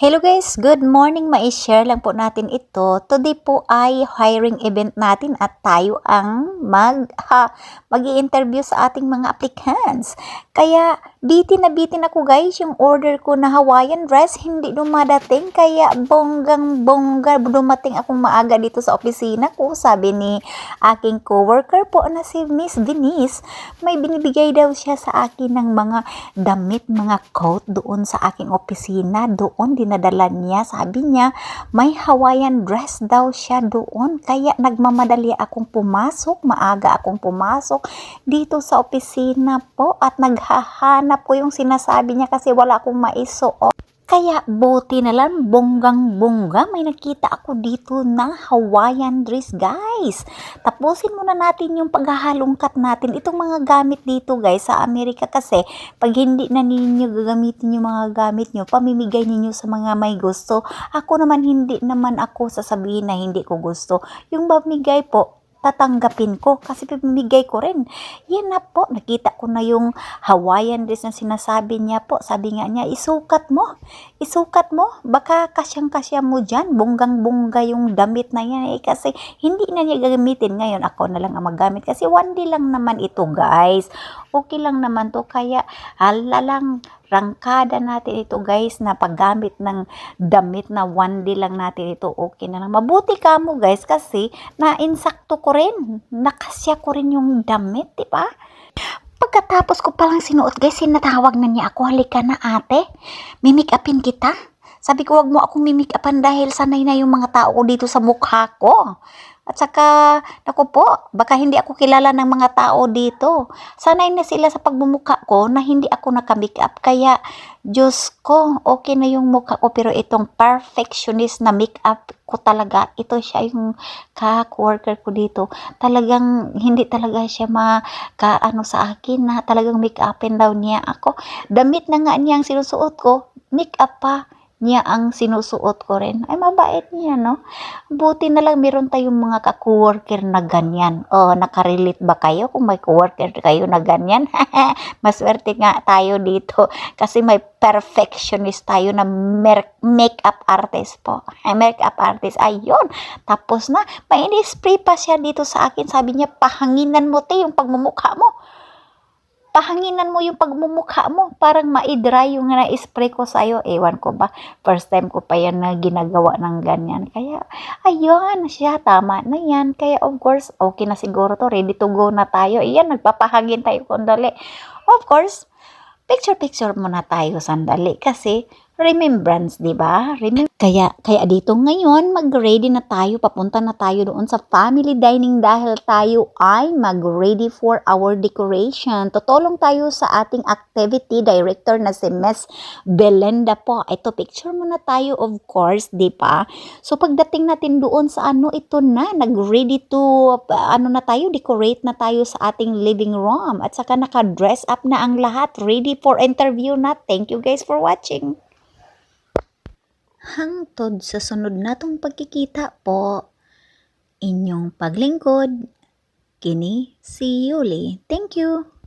Hello guys, good morning. Ma-share lang po natin ito. Today po ay hiring event natin at tayo ang mag ha, mag-i-interview sa ating mga applicants. Kaya bitin na bitin ako guys, yung order ko na Hawaiian dress hindi dumadating kaya bonggang bongga dumating akong maaga dito sa opisina ko. Sabi ni aking coworker po na si Miss Denise, may binibigay daw siya sa akin ng mga damit, mga coat doon sa aking opisina. Doon dinadala niya. Sabi niya, may Hawaiian dress daw siya doon. Kaya nagmamadali akong pumasok, maaga akong pumasok dito sa opisina po at naghahanap ko yung sinasabi niya kasi wala akong maisuot. Kaya buti na lang, bonggang-bongga, may nakita ako dito na Hawaiian dress, guys. Tapusin muna natin yung paghahalongkat natin. Itong mga gamit dito, guys, sa Amerika kasi, pag hindi na ninyo gagamitin yung mga gamit nyo, pamimigay ninyo sa mga may gusto. Ako naman, hindi naman ako sasabihin na hindi ko gusto. Yung mamigay po, tatanggapin ko kasi pamimigay ko rin. Yan na po, nakita ko na yung Hawaiian dress na sinasabi niya po. Sabi nga niya, isukat mo. Isukat mo. Baka kasyang-kasya mo dyan. Bonggang-bongga yung damit na yan. Eh, kasi hindi na niya gagamitin. Ngayon, ako na lang ang magamit. Kasi one day lang naman ito, guys. Okay lang naman to. Kaya, hala lang, rangkada natin ito guys na paggamit ng damit na one day lang natin ito okay na lang. Mabuti ka mo guys kasi na-insakto ko rin. Nakasya ko rin yung damit, di ba? Pagkatapos ko palang sinuot guys, sinatawag na niya ako, halika na ate, mimik upin kita. Sabi ko, wag mo akong mimik upan dahil sanay na yung mga tao ko dito sa mukha ko. At saka, naku po, baka hindi ako kilala ng mga tao dito. Sanay na sila sa pagmumukha ko na hindi ako naka-makeup. Kaya, Diyos ko, okay na yung mukha ko. Pero itong perfectionist na makeup ko talaga, ito siya yung ka-worker ko dito. Talagang, hindi talaga siya maka-ano sa akin na talagang make-upin daw niya ako. Damit na nga niya ang sinusuot ko, make-up pa niya ang sinusuot ko rin. Ay, mabait niya, no? Buti na lang meron tayong mga ka-coworker na ganyan. O, nakarelate ba kayo kung may coworker kayo na ganyan? Maswerte nga tayo dito kasi may perfectionist tayo na makeup artist po. Ay, makeup artist. Ayun. Tapos na, may spray pa siya dito sa akin. Sabi niya, pahanginan mo te yung pagmumukha mo pahanginan mo yung pagmumukha mo. Parang ma-dry yung na-spray ko sa'yo. Ewan ko ba, first time ko pa yan na ginagawa ng ganyan. Kaya, ayun, siya, tama na yan. Kaya, of course, okay na siguro to. Ready to go na tayo. Iyan, nagpapahangin tayo kundali. Of course, picture-picture muna tayo sandali. Kasi, remembrance, di ba? Remem kaya, kaya dito ngayon, mag-ready na tayo, papunta na tayo doon sa family dining dahil tayo ay mag-ready for our decoration. Tutulong tayo sa ating activity director na si Miss Belenda po. Ito, picture muna tayo, of course, di ba? So, pagdating natin doon sa ano, ito na, nag-ready to, ano na tayo, decorate na tayo sa ating living room. At saka naka-dress up na ang lahat, ready for interview na. Thank you guys for watching hangtod sa sunod natong pagkikita po. Inyong paglingkod, kini si Yuli. Thank you.